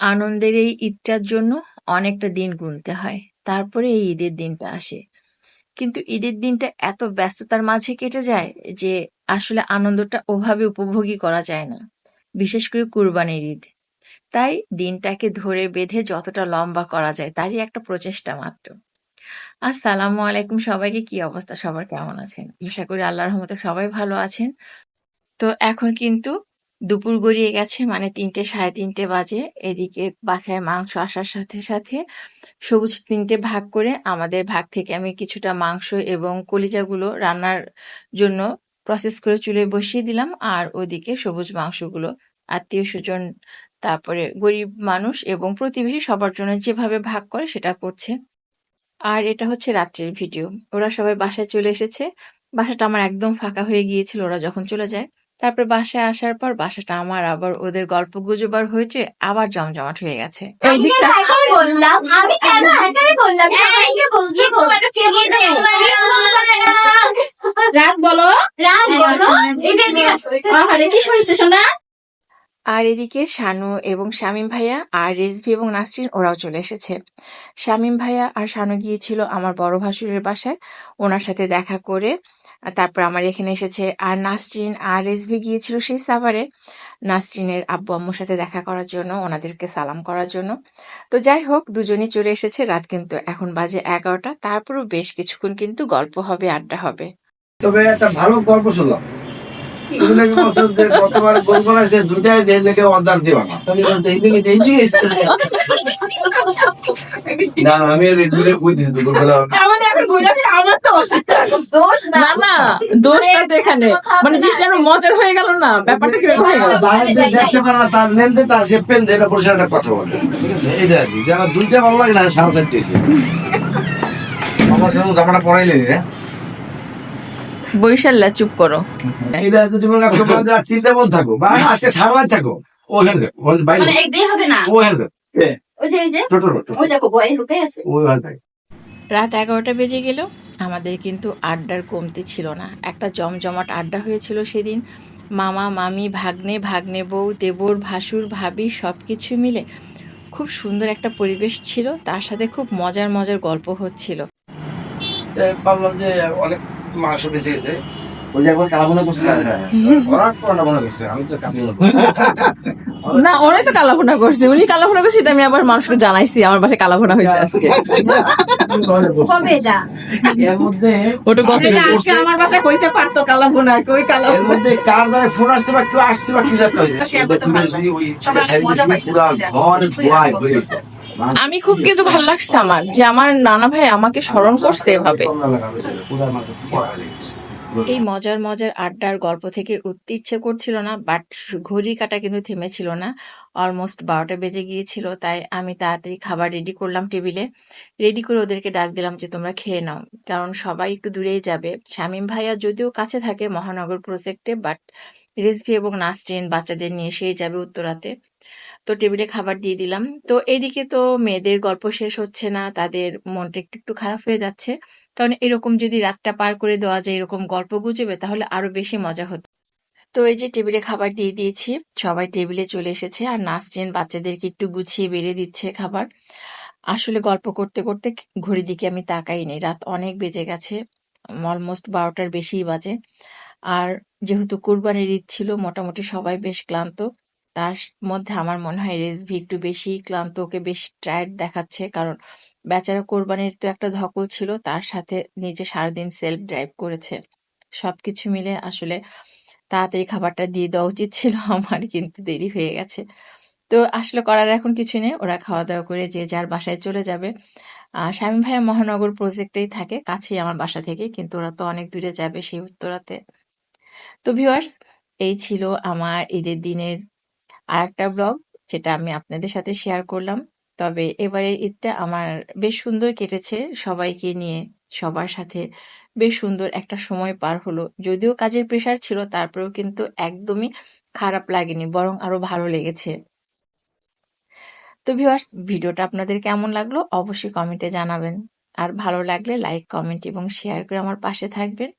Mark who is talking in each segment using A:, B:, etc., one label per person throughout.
A: আনন্দের এই ঈদটার জন্য অনেকটা দিন গুনতে হয়। তারপরে এই ঈদের দিনটা আসে। কিন্তু ঈদের দিনটা এত ব্যস্ততার মাঝে কেটে যায় যে আসলে আনন্দটা ওভাবে উপভোগই করা যায় না, বিশেষ করে কুরবানির ঈদ। তাই দিনটাকে ধরে বেঁধে যতটা লম্বা করা যায় তারই একটা প্রচেষ্টা মাত্র। আসসালামু আলাইকুম সবাইকে, কি অবস্থা? সবার কেমন আছেন? আশা করি আল্লাহর রহমতে সবাই ভালো আছেন। তো এখন কিন্তু দুপুর গড়িয়ে গেছে মানে তিনটে, সাড়ে তিনটে বাজে। এদিকে বাসায় মাংস আসার সাথে সাথে সবুজ তিনটে ভাগ করে আমাদের ভাগ থেকে আমি কিছুটা মাংস এবং কলিজাগুলো রান্নার জন্য প্রসেস করে চুলে বসিয়ে দিলাম। আর ওদিকে সবুজ মাংসগুলো আত্মীয় স্বজন, তারপরে গরিব মানুষ এবং প্রতিবেশী সবার জন্য যেভাবে ভাগ করে সেটা করছে। আর এটা হচ্ছে রাত্রের ভিডিও। ওরা সবাই বাসায় চলে এসেছে। বাসাটা আমার একদম ফাঁকা হয়ে গিয়েছিল ওরা যখন চলে যায়। তারপর বাসায় আসার পর বাসাটা আমার আবার ওদের গল্প গুজবার হয়েছে আবার জমজমাট হয়ে গেছে। এই দিকটা
B: বললাম। আমি কেন একাই বললাম? সবাইকে
C: বলো।
B: রাত বলো। এই যে এদিকে আসো, এখানে
C: আহারে কি শুনেছে শোনা
A: আর এদিকে শানু এবং শামীম ভাইয়া আর রেজভি এবং নাসরিন ওরাও চলে এসেছে। শামীম ভাইয়া আর শানু গিয়েছিল আমার বড় ভাসুরের বাসায়। ওনার সাথে দেখা করে তারপর আমার এখানে এসেছে। আর নাসরিন আর রেজভি গিয়েছিল সেই সাভারে। নাসরিনের আব্বু আম্মুর সাথে দেখা করার জন্য ওনাদেরকে সালাম করার জন্য। তো যাই হোক দুজনই চলে এসেছে। রাত কিন্তু এখন বাজে এগারোটা। তারপরও বেশ কিছুক্ষণ কিন্তু গল্প হবে আড্ডা হবে।
D: তবে একটা ভালো গল্প শুনলাম। গতবার গোল বানাইছে দুইটাই যে নাকি অর্ডার দিবা না
E: না আমি রেডমিলে কই দিন দুপুরবেলা।
B: না।
C: না না দোষটা তো এখানে। মানে জিনিসটা আমার মজার হয়ে গেল না ব্যাপারটা কি হয়ে গেল?
D: দেখতে পারে না তার লেনদে তার সে পেন দেয় এটা পরিষ্কার একটা কথা বলে। ঠিক আছে? এইটা আর যারা দুইটা ভালো লাগে না সাড়ে চারটে এসে। আমার সঙ্গে জামাটা পরাইলেনি রে।
A: বরিশাল্লা চুপ করো।
D: মনে তিনটা মন থাকো বা আজকে সারা রাত থাকো ও হেলবে ও বাইরে।
B: মানে এক হবে না?
D: ও হেলবে
B: ওই যে এই যে?
D: টোটো টোটো।
B: ওই দেখো বয় ঢুকে আছে।
D: ওই
A: রাত এগারোটা বেজে গেল আমাদের কিন্তু আড্ডার কমতি ছিল না। একটা জমজমাট আড্ডা হয়েছিল সেদিন। মামা মামি ভাগ্নে ভাগ্নে বউ দেবর ভাসুর ভাবি সব কিছু মিলে খুব সুন্দর একটা পরিবেশ ছিল। তার সাথে খুব মজার মজার গল্প হচ্ছিল।
D: ভাবলাম যে অনেক মাংস বেঁচে গেছে।
E: ওই যে একবার কালাবোনা করছিল
D: ওরা করোনা মনে করছে আমি তো কাপড়
C: না ওরাই তো কালাভুনা করছে উনি কালাভুনা করছে এটা আমি আবার মানুষকে জানাইছি আমার বাসায় কালাভুনা হয়েছে আজকে
B: কবে এটা
D: এর মধ্যে
C: ওটা গত আজকে আমার বাসায় কইতে পারতো কালাভুনা কই
D: এর মধ্যে কার দ্বারা ফোন আসছে বা কেউ আসছে বা কিছু একটা হয়েছে ওই পুরা ঘর ধোয়ায় ভরে
A: আমি খুব কিন্তু ভালো লাগছে আমার যে আমার নানা ভাই আমাকে স্মরণ করছে এভাবে এই মজার মজার আড্ডার গল্প থেকে উঠতে ইচ্ছে করছিল না, বাট ঘড়ি কাটা কিন্তু থেমেছিল না। অলমোস্ট বারোটা বেজে গিয়েছিল, তাই আমি তাড়াতাড়ি খাবার রেডি করলাম টেবিলে। রেডি করে ওদেরকে ডাক দিলাম যে, তোমরা খেয়ে নাও। কারণ সবাই একটু দূরেই যাবে। শামীম ভাইয়া যদিও কাছে থাকে, মহানগর প্রজেক্টে, বাট রেসভি এবং নাসরিন বাচ্চাদের নিয়ে সেই যাবে উত্তরাতে। তো টেবিলে খাবার দিয়ে দিলাম। তো এইদিকে তো মেয়েদের গল্প শেষ হচ্ছে না, তাদের মনটা একটু একটু খারাপ হয়ে যাচ্ছে। কারণ এরকম যদি রাতটা পার করে দেওয়া যায়, এরকম গল্প গুজবে, তাহলে আরও বেশি মজা হতো। তো এই যে টেবিলে খাবার দিয়ে দিয়েছি, সবাই টেবিলে চলে এসেছে আর নাসরিন বাচ্চাদেরকে একটু গুছিয়ে বেড়ে দিচ্ছে খাবার। আসলে গল্প করতে করতে ঘড়ির দিকে আমি তাকাইনি। রাত অনেক বেজে গেছে অলমোস্ট বারোটার বেশিই বাজে। আর যেহেতু কুরবানির ঈদ ছিল, মোটামুটি সবাই বেশ ক্লান্ত। তার মধ্যে আমার মনে হয় রেসভি একটু বেশি ক্লান্ত, ওকে বেশ টায়ার্ড দেখাচ্ছে। কারণ বেচারা কোরবানির তো একটা ধকল ছিল, তার সাথে নিজে সারাদিন সেলফ ড্রাইভ করেছে। সব কিছু মিলে আসলে তাড়াতাড়ি খাবারটা দিয়ে দেওয়া উচিত ছিল আমার, কিন্তু দেরি হয়ে গেছে। তো আসলে করার এখন কিছু নেই, ওরা খাওয়া দাওয়া করে যে যার বাসায় চলে যাবে। স্বামী ভাইয়া মহানগর প্রজেক্টেই থাকে, কাছেই আমার বাসা থেকে, কিন্তু ওরা তো অনেক দূরে যাবে সেই উত্তরাতে। তো ভিউয়ার্স, এই ছিল আমার ঈদের দিনের আর একটা ব্লগ, যেটা আমি আপনাদের সাথে শেয়ার করলাম। তবে এবারের ঈদটা আমার বেশ সুন্দর কেটেছে। সবাইকে নিয়ে সবার সাথে বেশ সুন্দর একটা সময় পার হলো। যদিও কাজের প্রেশার ছিল, তারপরেও কিন্তু একদমই খারাপ লাগেনি, বরং আরও ভালো লেগেছে। তো ভিউয়ার্স, ভিডিওটা আপনাদের কেমন লাগল অবশ্যই কমেন্টে জানাবেন। আর ভালো লাগলে লাইক কমেন্ট এবং শেয়ার করে আমার পাশে থাকবেন।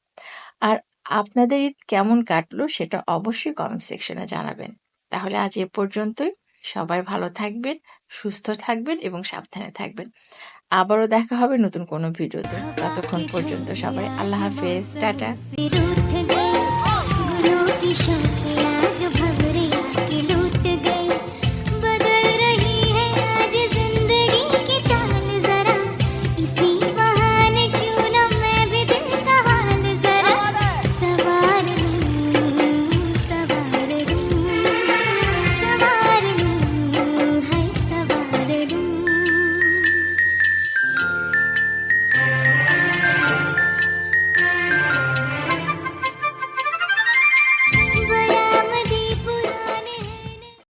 A: আর আপনাদের ঈদ কেমন কাটলো সেটা অবশ্যই কমেন্ট সেকশনে জানাবেন তাহলে আজ এ পর্যন্তই সবাই ভালো থাকবেন সুস্থ থাকবেন এবং সাবধানে থাকবেন আবারও দেখা হবে নতুন কোনো ভিডিওতে ততক্ষণ পর্যন্ত সবাই আল্লাহ হাফেজ টাটা